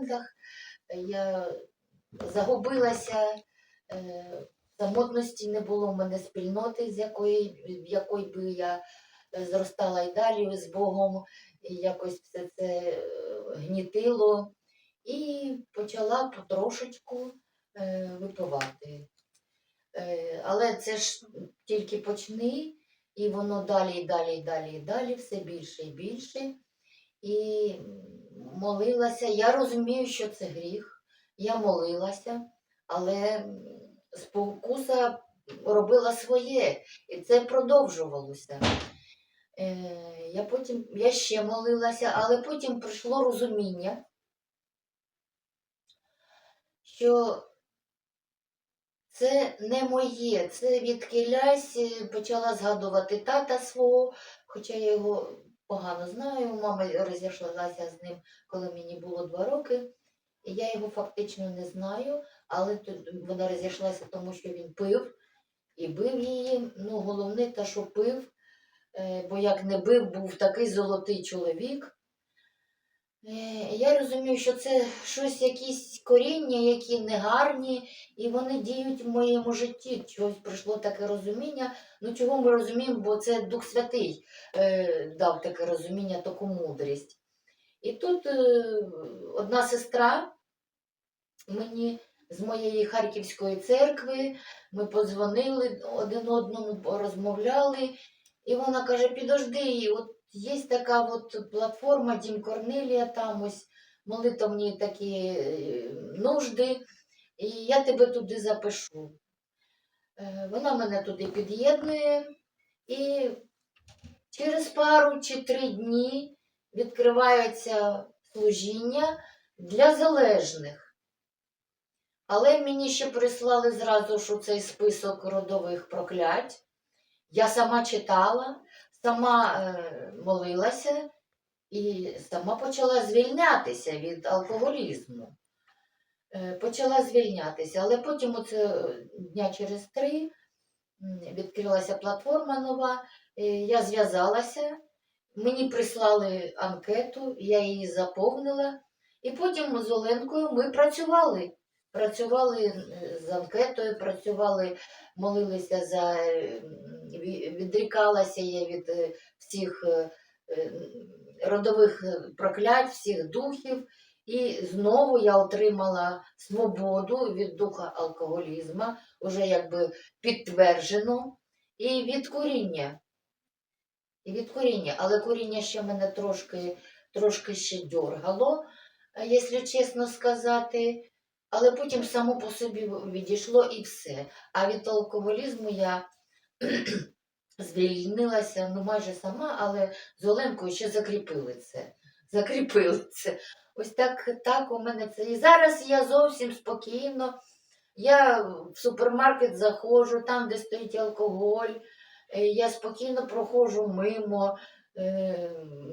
апартаментах. Я загубилася, е, самотності не було в мене спільноти, з якої, в якої би я е, зростала і далі з Богом, і якось все це е, гнітило. І почала потрошечку е, випивати. Е, але це ж тільки почни, і воно далі, і далі, і далі, і далі, все більше і більше. І молилася. Я розумію, що це гріх. Я молилася, але спокуса робила своє, і це продовжувалося. Е, я потім я ще молилася, але потім прийшло розуміння, що це не моє, це відкилясь, е, почала згадувати тата свого, хоча я його погано знаю. Мама розійшлася з ним, коли мені було два роки. Я його фактично не знаю, але тут вона розійшлася, тому що він пив і бив її. Ну, головне те, що пив, е, бо як не бив, був такий золотий чоловік. Е, Я розумію, що це щось, якісь коріння, які негарні, і вони діють в моєму житті. Чогось прийшло таке розуміння. Ну чого ми розуміємо, бо це Дух Святий е, дав таке розуміння, таку мудрість. І тут е, одна сестра мені з моєї Харківської церкви, ми подзвонили один одному, порозмовляли, і вона каже: підожди, от є така от платформа Дім Корнелія, там ось молитовні такі е, нужди, і я тебе туди запишу. Е, Вона мене туди під'єднує, і через пару чи три дні відкривається служіння для залежних. Але мені ще прислали зразу що цей список родових проклять. Я сама читала, сама е, молилася і сама почала звільнятися від алкоголізму. Е, почала звільнятися, але потім оце дня через три відкрилася платформа нова, е, я зв'язалася, мені прислали анкету, я її заповнила, і потім з Оленкою ми працювали. Працювали з анкетою, працювали, молилися за відрікалася я від е, всіх е, е, родових проклять, всіх духів. І знову я отримала свободу від духа алкоголізму, вже якби підтверджено, і від коріння. І від коріння. Але коріння ще мене трошки, трошки ще дьоргало, е, якщо чесно сказати. Але потім само по собі відійшло і все. А від алкоголізму я звільнилася ну майже сама, але з Оленкою ще закріпили це. Закріпили це. Ось так, так у мене це. І зараз я зовсім спокійно. Я в супермаркет заходжу, там, де стоїть алкоголь, е, я спокійно проходжу мимо. е,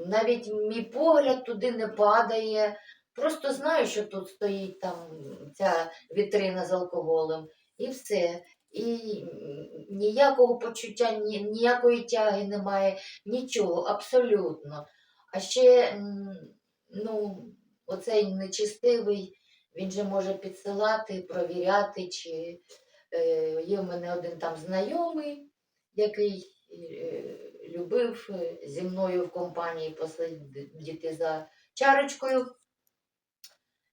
Навіть мій погляд туди не падає. Просто знаю, що тут стоїть там ця вітрина з алкоголем, і все. І ніякого почуття, ніякої тяги немає, нічого, абсолютно. А ще, ну, оцей нечистивий, він же може підсилати, провіряти, чи е, є в мене один там знайомий, який е, любив е, зі мною в компанії посидіти за чарочкою.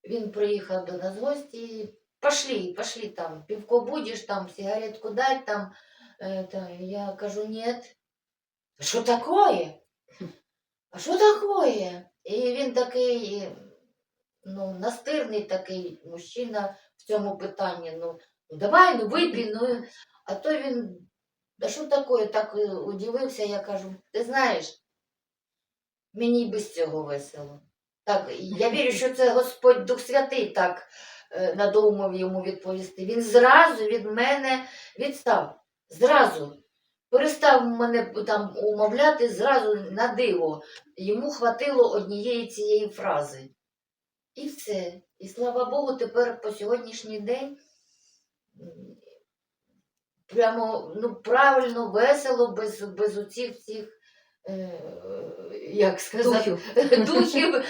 Він приїхав до нас в гості. Пошли, пошли там, пивко будешь, там, сигаретку дать, там. Это, я кажу, нет. Що такое? А що такое? І він такий, ну, настирний такий мужчина в цьому питанні. Ну, ну давай, ну випій, ну. А то він, да що такое, так удивився, я кажу, ти знаєш, мені без цього весело. Так, я вірю, що це Господь Дух Святий так надумав йому відповісти. Він зразу від мене відстав. Зразу. Перестав мене там умовляти зразу на диво. Йому хватило однієї цієї фрази. І все. І слава Богу, тепер по сьогоднішній день прямо ну, правильно, весело, без, без оцих всіх е, як сказати, Духів. духів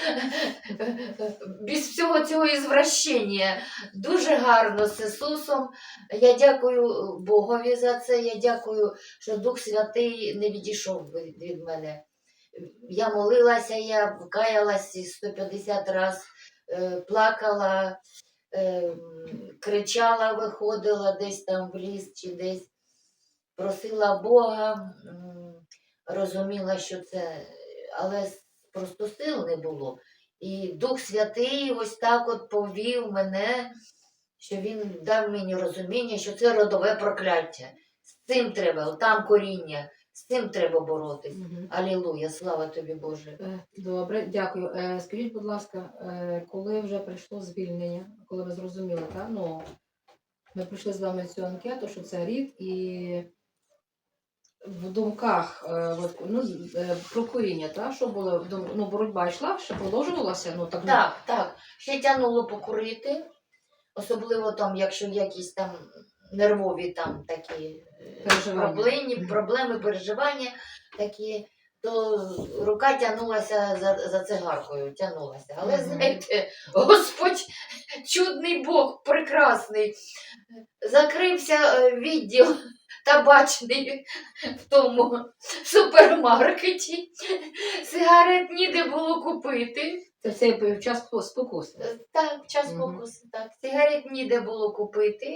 без всього цього ізвращення. Дуже гарно з Ісусом. Я дякую Богові за це. Я дякую, що Дух Святий не відійшов від мене. Я молилася, я каялась 150 разів, е, плакала, е, кричала, виходила десь там в ліс чи десь, просила Бога, розуміла, що це, але просто сил не було. І Дух Святий ось так от повів мене, що він дав мені розуміння, що це родове прокляття. З цим треба, там коріння, з цим треба боротись. Мгм. Алілуя, слава тобі, Боже. Е, Добре, дякую. Е, Скажіть, будь ласка, е, коли вже прийшло звільнення, коли ви зрозуміли, так? Ну, ми пройшли з вами цю анкету, що це рід, і в думках е, ну, е, про коріння, так? Що було ну, боротьба йшла, ще продовжувалася? Ну, так, ну, Так, так. Ще тягнуло покурити, особливо там, якщо якісь там нервові там такі е, проблеми, проблеми, переживання такі, то рука тягнулася за, за цигаркою, тягнулася. Але Мгм. знаєте, Господь чудний Бог, прекрасний. Закрився відділ табачний в тому супермаркеті. Сигарет ніде було купити. Це цей час спо- спокуси. Так, час Мгм. фокусу, так. Сигарет ніде було купити.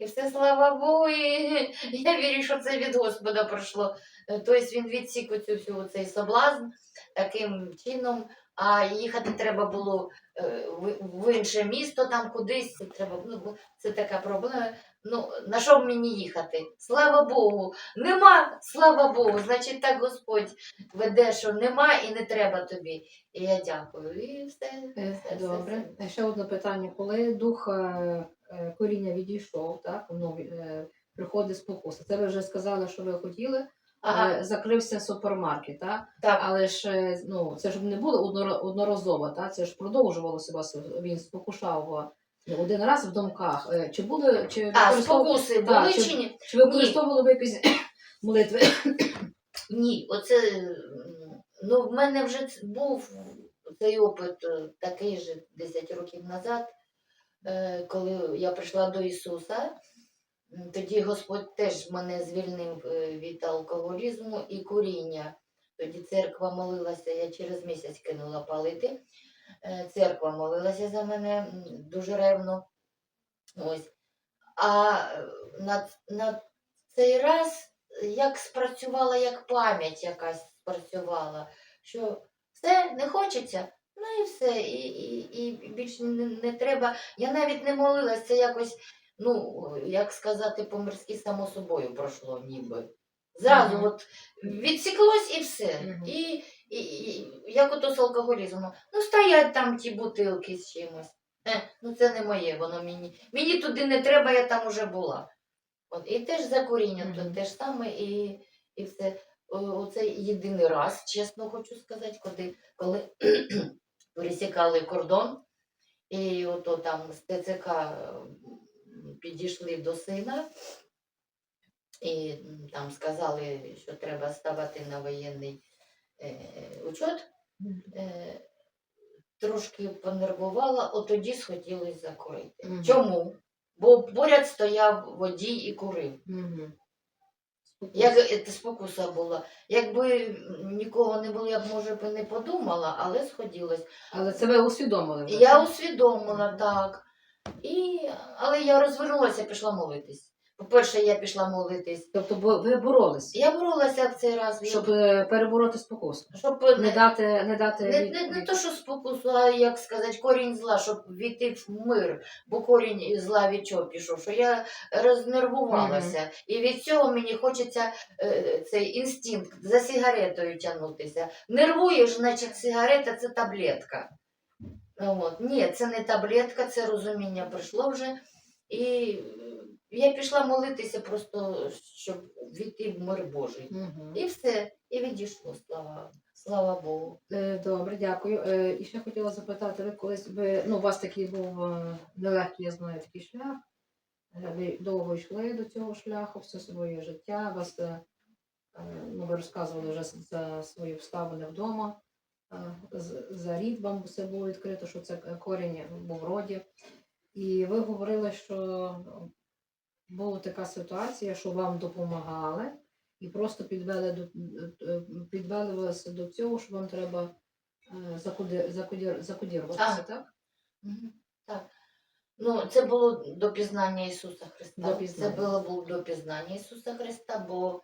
І все, слава Богу, і я вірю, що це від Господа пройшло. Тобто він відсік оцю всю цей соблазн таким чином, а їхати треба було е, в- в інше місто, там кудись. Треба, ну, це така проблема. Ну, на що мені їхати? Слава Богу, нема, слава Богу. Значить, так Господь веде, що нема і не треба тобі. І я дякую. І все. Е, все, все, Добре. все. Е, Ще одне питання. Коли дух е, е, коріння відійшов, так, ну, приходить спокуса. Це ви вже сказали, що ви хотіли. Ага, Закрився супермаркет, так? так. Але ж ну, це ж не було одноразово, так? це ж продовжувалося вас. Він спокушав один раз в думках. Е, Чи були чи А, використов- спокуси Так, були чи- чи ні? чи ви використовували ви якісь молитви? Ні, оце м, ну в мене вже ц- був цей опит е, такий же 10 років назад, е, коли я прийшла до Ісуса. М, Тоді Господь теж мене звільнив е, від алкоголізму і куріння. Тоді церква молилася, я через місяць кинула палити. Е, Церква молилася за мене дуже ревно. Ось. А е, на, на цей раз як спрацювала, як пам'ять якась спрацювала, що все не хочеться, ну і все, і, і, і більше не, не треба. Я навіть не молилась, це якось, ну, як сказати, по-мирськи само собою пройшло ніби. Зразу Мгм. от відсіклось і все. Мгм. І, і, і як ото з алкоголізмом. Ну, стоять там ті бутилки з чимось. Е, ну це не моє, воно мені. Мені туди не треба, я там уже була. От, і теж за коріння, Мгм. то те ж саме, і, і все. О- Оце єдиний раз, чесно хочу сказати, коли, коли пересікали кордон, і ото там з ТЦК підійшли до сина, і там сказали, що треба ставати на воєнний е, учет. Е, трошки понервувала, от тоді схотілося закурити. Мгм. Чому? Бо поряд стояв водій і курив. Мгм. Як е, спокуса була. Якби нікого не було, я б може б і не подумала, але сходилось. Але це ви усвідомили? Я так? усвідомила так. І... Але я розвернулася, пішла молитись. По-перше, я пішла молитись. Тобто бо- ви боролись, Я боролася в цей раз, щоб е, перебороти спокусу. щоб Не дати, не дати Не, не, не то, що спокусу, а як сказати, корінь зла, щоб війти в мир, бо корінь зла від чого пішов, що я рознервувалася. І від цього мені хочеться е, цей інстинкт за сигаретою тягнутися. Нервуєш, значить, сигарета це таблетка. Ну, От. Ні, це не таблетка, це розуміння прийшло вже. І я пішла молитися просто, щоб війти в мир Божий. Мгм. І все, і відійшло, слава, слава Богу. Е, Добре, дякую. Е, І ще хотіла запитати, ви колись ви, ну, у вас такий був е, нелегкий, я знаю, такий шлях. Ви довго йшли до цього шляху, все своє життя. Вас Ну, ви розказували вже за свої обставини вдома. За рід вам все було відкрито, що це корінь був в роді. І ви говорили, що була така ситуація, що вам допомагали і просто підвели до, е, підвели вас до цього, що вам треба е, закуди, закуді, закодіруватися, А. так? Мгм, Так. Ну, це було до пізнання Ісуса Христа. До пізнання. Це було, було до пізнання Ісуса Христа, бо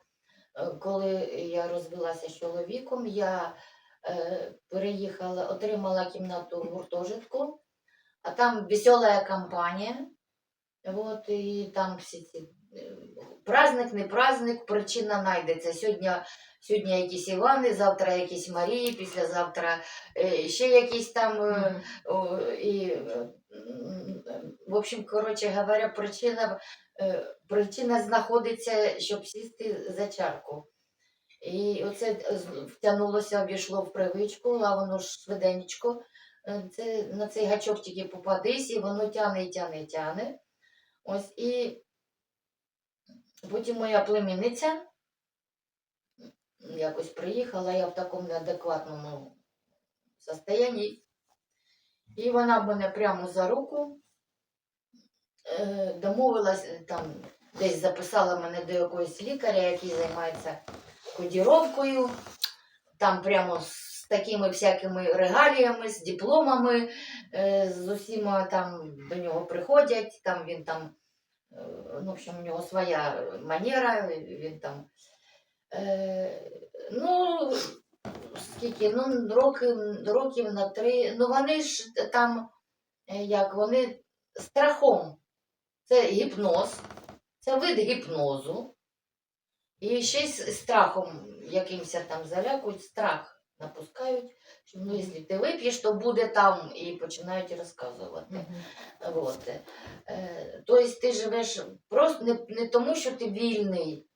е, коли я розвелася з чоловіком, я е, переїхала, отримала кімнату в гуртожитку, а там весела компанія. От, і там всі ці е, праздник, не праздник, причина знайдеться. Сьогодні, сьогодні якісь Івани, завтра якісь Марії, післязавтра е, ще якісь там. о, и, э, в общем, коротше говоря, причина, е, причина знаходиться, щоб сісти за чарку. І оце втягнулося, війшло в привичку, а воно ж швиденько. Це, на цей гачок тільки попадись, і воно тяне, і тяне, тяне. Ось і потім моя племінниця якось приїхала, я в такому неадекватному состоянні. І вона мене прямо за руку е, домовилась, там десь записала мене до якогось лікаря, який займається кодіровкою. Там прямо з такими всякими регаліями, з дипломами, е, з усіма там до нього приходять, там він там, е, ну, в у нього своя манера, він там. Е, ну, скільки, ну, років, років на три. Ну, вони ж там, як вони страхом. Це гіпноз, це вид гіпнозу. І ще й страхом якимось там залякують, страх напускають, що ну, якщо ти вип'єш, то буде там, і починають розказувати. Мгм. Вот. Е, Тобто ти живеш просто не, не тому, що ти вільний,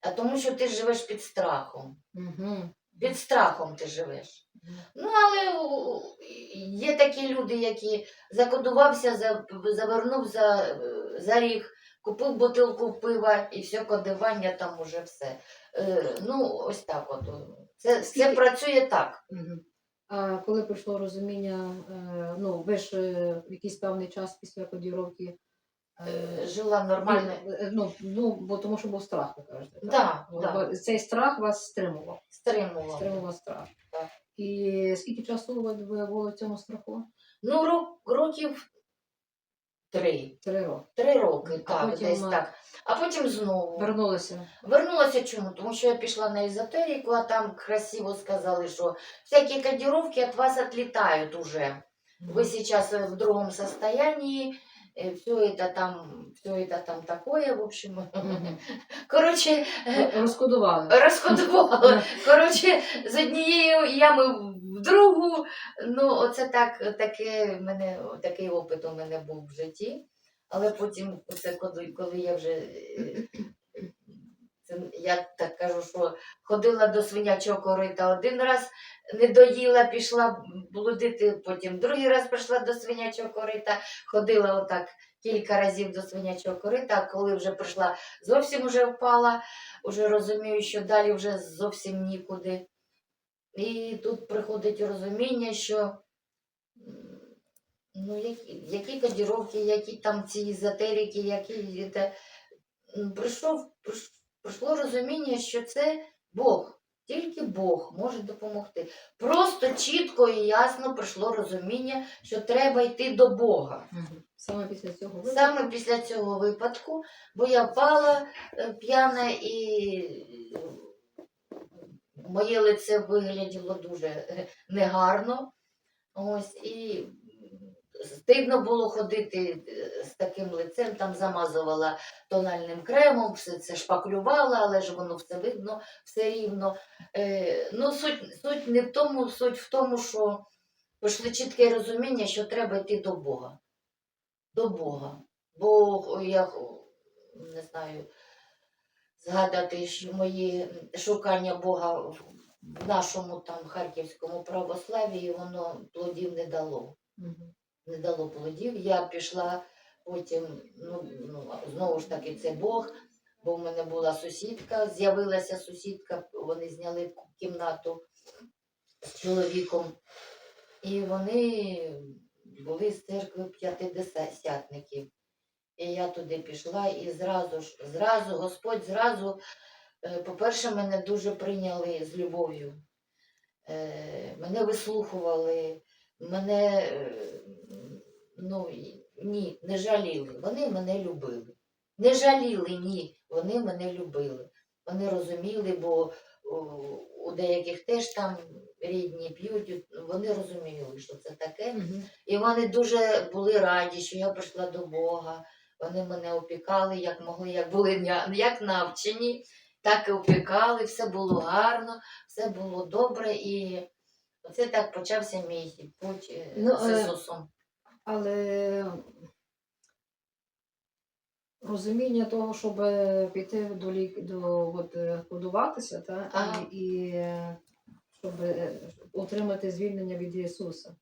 а тому, що ти живеш під страхом. Мгм. Під страхом ти живеш. Ну, але є такі люди, які закодувався, завернув за, за ріг, купив бутилку пива і все кодування там уже все. Е, ну, ось так от. Це, це Скільки- працює так. Мгм. А коли прийшло розуміння, е, ну ви ж е, в якийсь певний час після кодіровки Е, Жила нормально. е, ну, ну, бо тому що був страх, ви кажете. так? Да, Бо- да. бо Цей страх вас стримував. Стримувала. Стримував страх. Так. І скільки часу ви, ви були в цьому страху? Ну, рок, років три. Три роки. Три роки, А так, потім, десь а, так. А потім знову. Вернулися. Вернулася чому? Тому що я пішла на езотерику, а там красиво сказали, що всякі кодировки от вас отлетают уже. Вы сейчас в другом состоянии, все это там, все это там такое, в общем. Мгм. Коротше, Ви Розкодували. розходувала. Коротше, з однієї ями другу. Ну, оце так, таке, мене, такий опит у мене був в житті. Але потім, оце, коли, коли я вже. е, Це, я так кажу, що ходила до свинячого корита один раз, не доїла, пішла блудити, потім другий раз прийшла до свинячого корита, ходила отак кілька разів до свинячого корита, а коли вже прийшла, зовсім вже впала, вже розумію, що далі вже зовсім нікуди. І тут приходить розуміння, що ну, які, які кодіровки, які там ці езотерики, які м, прийшов, прийшло розуміння, що це Бог. Тільки Бог може допомогти. Просто чітко і ясно прийшло розуміння, що треба йти до Бога. Саме після цього випадку Саме після цього випадку, бо я впала е, п'яна і моє лице вигляділо дуже е, негарно. Ось, і стидно було ходити е, з таким лицем, там замазувала тональним кремом, все це шпаклювала, але ж воно все видно, все рівно. Е, ну, суть, суть не в тому, суть в тому, що пішло чітке розуміння, що треба йти до Бога до Бога. Бо я не знаю, згадати що мої шукання Бога в нашому там харківському православії, воно плодів не дало. Не дало плодів. Я пішла потім, ну, ну знову ж таки, це Бог. бо в мене була сусідка, з'явилася сусідка, вони зняли кімнату з чоловіком. І вони були з церкви п'ятидесятників. І я туди пішла, і зразу ж, зразу, Господь зразу, е, по-перше, мене дуже прийняли з любов'ю. Е, Мене вислухували, мене е, ну, ні, не жаліли. Вони мене любили. Не жаліли, ні, вони мене любили. Вони розуміли, бо у деяких теж там рідні п'ють, вони розуміли, що це таке. І вони дуже були раді, що я прийшла до Бога. Вони мене опікали, як могли, як були як навчені, так і опікали, все було гарно, все було добре. І оце так почався мій путь е, Ну, з е, Ісусом. Але розуміння того, щоб е, піти до лік до от, годуватися, та, Ага. і, і щоб отримати звільнення від Ісуса.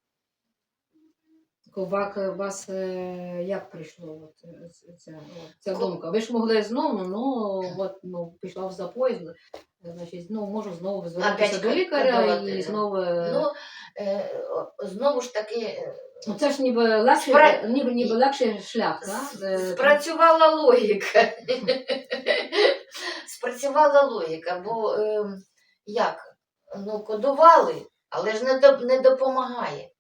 Ковак вас е, як прийшло от, е, ця, ця думка? Ви ж могли знову, ну от ну пішла в запой, значить, ну можу знову звернутися до лікаря і знову. е, Ну, е, знову ж таки, е, Ну, це ж ніби легший, Спра- ніби, ніби легший шлях? Е, Спрацювала логіка. Спрацювала логіка, бо ем, як? Ну, кодували, але ж не, не допомагає.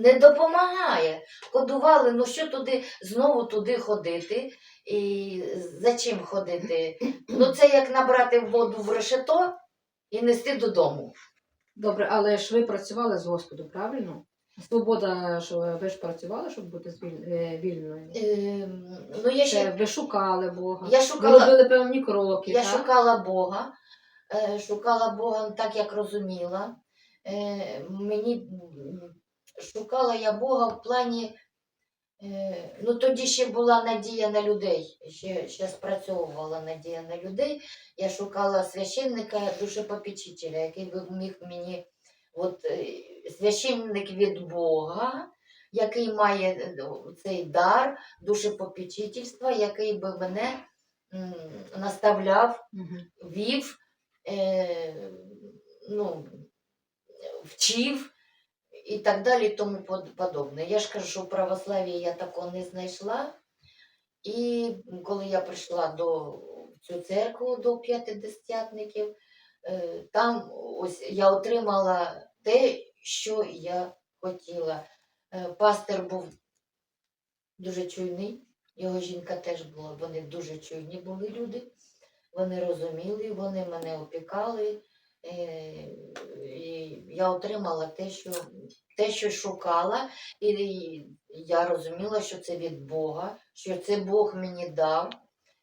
Не допомагає. Кодували, ну що туди, знову туди ходити? І за чим ходити? Ну, це як набрати воду в решето і нести додому. Добре, але ж ви працювали з Господом, правильно? Свобода, що ви ж працювали, щоб бути звіль- е, вільною. Ем, ну, я Це ще ви шукали Бога. я Ви шукала. робили певні кроки. Я так? шукала Бога, е, шукала Бога так, як розуміла. Е, Мені м, шукала я Бога в плані, е, ну тоді ще була надія на людей, ще, ще спрацьовувала надія на людей. Я шукала священника, душепопечителя, який би міг мені, от е, священник від Бога, який має е, цей дар душепопечительства, який би мене наставляв, вів, е, ну, вчив і так далі, тому подобне. Я ж кажу, що в православ'ї я такого не знайшла. І коли я прийшла до цю церкву до п'ятидесятників, е, там ось я отримала те, що я хотіла. Е, Пастир був дуже чуйний, його жінка теж була, вони дуже чуйні були люди. Вони розуміли, вони мене опікали. Е, я отримала те, що, те, що шукала, і я розуміла, що це від Бога, що це Бог мені дав.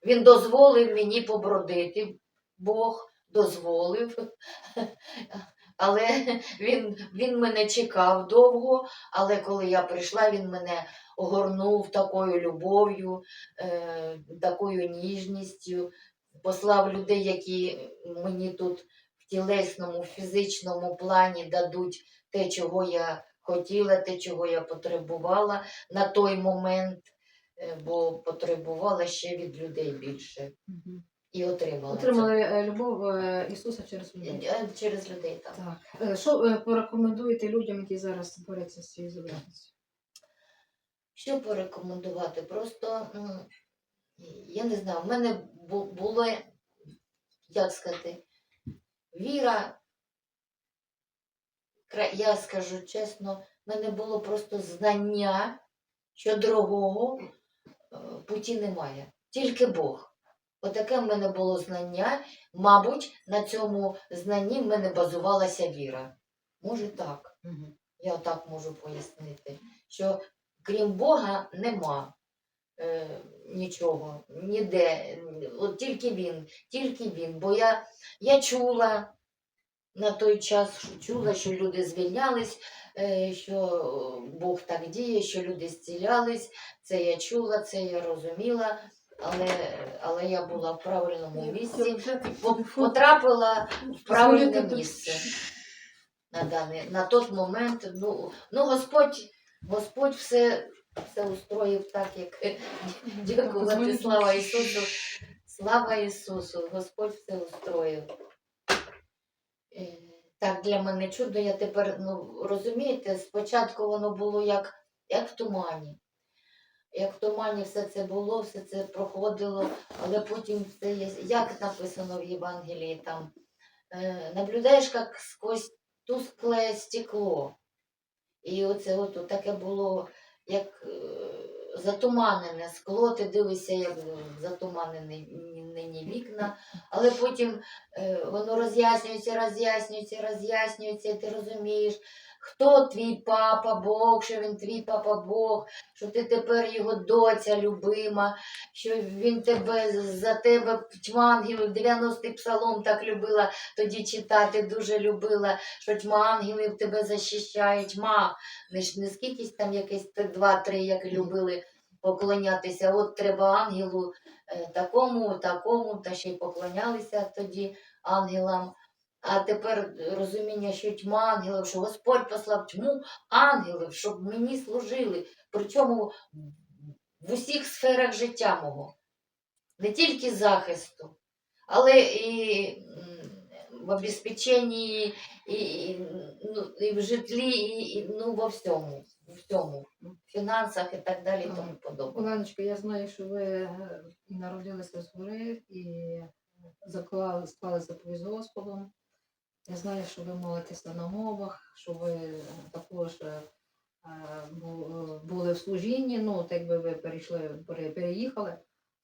Він дозволив мені побродити. Бог дозволив. Але він, він мене чекав довго, але коли я прийшла, він мене огорнув такою любов'ю, е, такою ніжністю, послав людей, які мені тут тілесному, фізичному плані дадуть те, чого я хотіла, те, чого я потребувала на той момент, е, бо потребувала ще від людей більше і отримала. Отримали е, любов е, Ісуса через людей. Через людей так. Так. Що ви порекомендуєте людям, які зараз борються з цією залежністю? Що порекомендувати? Просто я не знаю, в мене бу- було, як сказати, віра. Я скажу чесно, в мене було просто знання, що другого е, путі немає, тільки Бог. Отаке в мене було знання. Мабуть, на цьому знанні в мене базувалася віра. Може так. Я так можу пояснити, що крім Бога нема е, нічого, ніде. От тільки він, тільки він. Бо я, я чула на той час, що чула, що люди звільнялись, е, що Бог так діє, що люди зцілялись. Це я чула, це я розуміла, але, але я була в правильному місці, потрапила в правильне місце на даний на той момент. Ну, ну Господь, Господь все, все устроїв так, як дякувати слава Ісусу. Слава Ісусу, Господь все устроїв. Е, Так, для мене чудо, я тепер, ну, розумієте, спочатку воно було як, як в тумані. Як в тумані все це було, все це проходило, але потім все є, як написано в Євангелії там, е, наблюдаєш, як сквозь тускле стекло. І оце от таке було як е, затуманене скло, ти дивишся, як затуманені вікна, але потім е, воно роз'яснюється, роз'яснюється, роз'яснюється, і ти розумієш, хто твій папа Бог, що він твій папа Бог, що ти тепер його доця любима, що він тебе за тебе тьма ангелів, 90-й псалом так любила тоді читати, дуже любила, що тьма ангелів тебе захищає, тьма. Не ж не скількись там якесь два-три, як любили поклонятися. От треба ангелу е, такому, такому, та ще й поклонялися тоді ангелам. А тепер розуміння, що тьма ангелів, що Господь послав тьму ангелів, щоб мені служили. Причому в усіх сферах життя мого. Не тільки захисту, але і в обезпеченні, і, і, ну, і в житлі, і, і ну, во всьому, в всьому, в фінансах і так далі, і тому подобне. Оленочка, я знаю, що ви е, і народилися згори, і заклали, склали заповідь з Господом. Я знаю, що ви молитеся на мовах, що ви е, також е, були в служінні, ну, так якби ви перейшли, переїхали,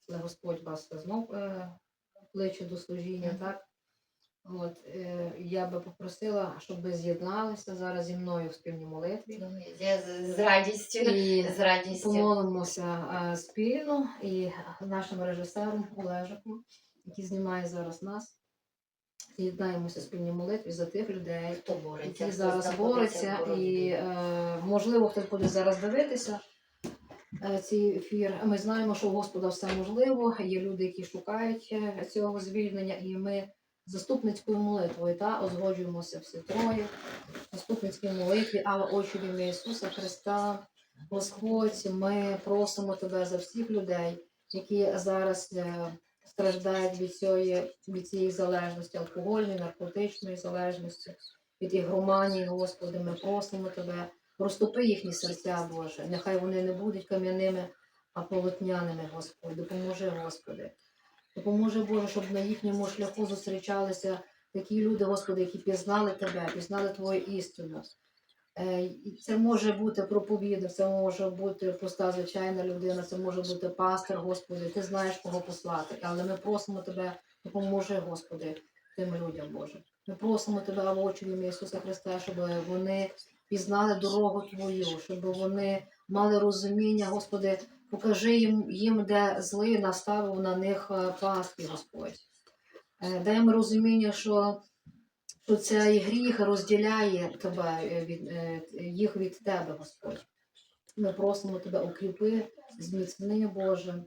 але Господь вас знов кличе до служіння, Мгм. так? От, е, я би попросила, щоб ви з'єдналися зараз зі мною в спільній молитві. Ну, Я з, з радістю, І з радістю. помолимося е, спільно і нашим режисером Олежиком, який знімає зараз нас. З'єднаємося в спільній молитві за тих людей, Хто бореться, які зараз борються, і е, можливо хтось буде зараз дивитися е, цей ефір. Ми знаємо, що у Господа все можливо. Є люди, які шукають е, цього звільнення, і ми заступницькою молитвою та узгоджуємося всі троє. Заступницькій молитві, але очі ім'я Ісуса Христа. Господь, ми просимо тебе за всіх людей, які зараз е, страждають від цієї, від цієї залежності, алкогольної, наркотичної залежності, від ігроманії, Господи, ми просимо Тебе, розтопи їхні серця, Боже. Нехай вони не будуть кам'яними, а полотняними, Господи. Допоможи, Господи. Допоможи, Боже, щоб на їхньому шляху зустрічалися такі люди, Господи, які пізнали Тебе, пізнали Твою істину. Е, Це може бути проповідник, це може бути проста звичайна людина, це може бути пастор, Господи, ти знаєш, кого послати. Але ми просимо Тебе, допоможи, Господи, тим людям, Боже. Ми просимо Тебе в очі в ім'я Ісуса Христа, щоб вони пізнали дорогу Твою, щоб вони мали розуміння, Господи, покажи їм, їм де злий наставив на них е, пастки, Господь. Е, Дай їм розуміння, що що цей гріх розділяє тебе е, від е, їх від тебе, Господь. Ми просимо тебе, укріпи, зміцни, Боже,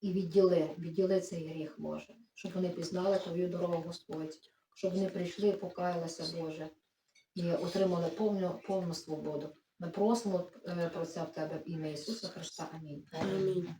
і відділи, відділи цей гріх, Боже, щоб вони пізнали твою дорогу, Господь, щоб вони прийшли, покаялися, Боже, і отримали повну, повну свободу. Ми просимо е, про це в тебе в ім'я Ісуса Христа. Амінь. Амінь.